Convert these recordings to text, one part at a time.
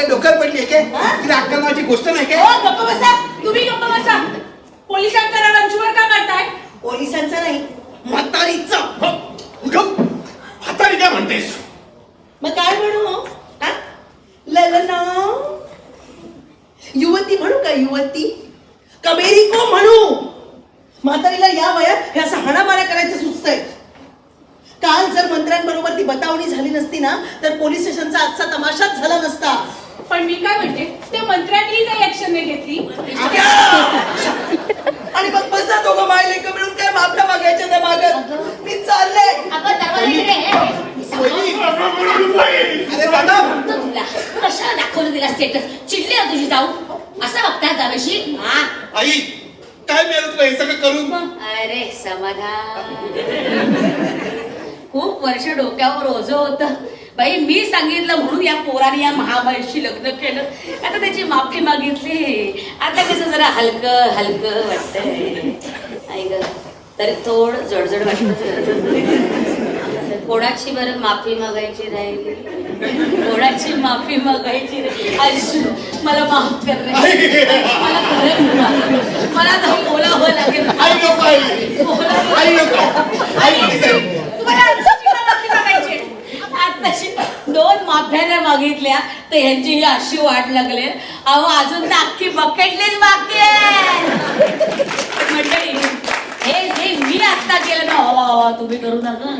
काय डोक्यात पडली काय? हा? तिला अक्कल नावाची गोष्ट नाही काय? हो गप्प बसा. तुम्ही गप्प बसा. पोलिसांचा राग आमच्यावर का काढताय? पोलिसांचा नाही. म्हातारीचा. गप हाताने काय म्हणतेस? मग काय म्हणू? हो? हा? ललना. युवती म्हणू का युवती? कमेरिको म्हणू. म्हातारीला या वयात हे असं हाणामाऱ्या करायचं सुचतंय. काल जर मंत्र्यांबरोबर ती बतावणी झाली नसती ना तर पोलीस स्टेशनचा आजचा तमाशाच झाला नसता. पण मी काय म्हणते ते मंत्र्यांनी काही ऍक्शन नाही घेतली. आणि मग बसा दोघं मायले मिळून काय माफल्या मागायच्या त्या मागत मी चालले आपण दरवाजा इकडे आहे. मी सांगतो अरे मॅडम तो तुला कशाला दाखवलं तिला स्टेटस चिडली ना तुझी जाऊ? असं बघताय दावेशी हा? आई काय मिळत तुला हे सगळं करून. अरे समाधान. खूप वर्ष डोक्यावर ओझ होत. बाई मी सांगितलं म्हणून या पोराने या महाबाईशी लग्न केलं. आता त्याची माफी मागितली. आता कसं जरा हलकं हलकं वाटतंय. ग तरी थोडं जडजड वाटत. कोणाची बरं माफी मागायची राहिली? कोणाची माफी मागायची राहिली? मला माफ कर मला खरंच. मला तर बोलावं लागेल आई नको आई आई नको आई please आई. तुम्हाला आमच्याची का माफी मागायची आताशी दोन बघितल्या तर यांची ही अशी वाट लागले. अहो अजून तर अख्खी बकेटलीच बाकी मंडळी हे जे मी आत्ता केलं ना हवा हवा तुम्ही करू नका.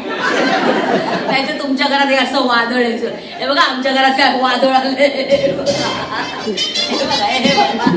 नाही तर तुमच्या घरात हे असं वादळ यायचं हे बघा आमच्या घरात काय वादळ आले हे बघा, हे बघा.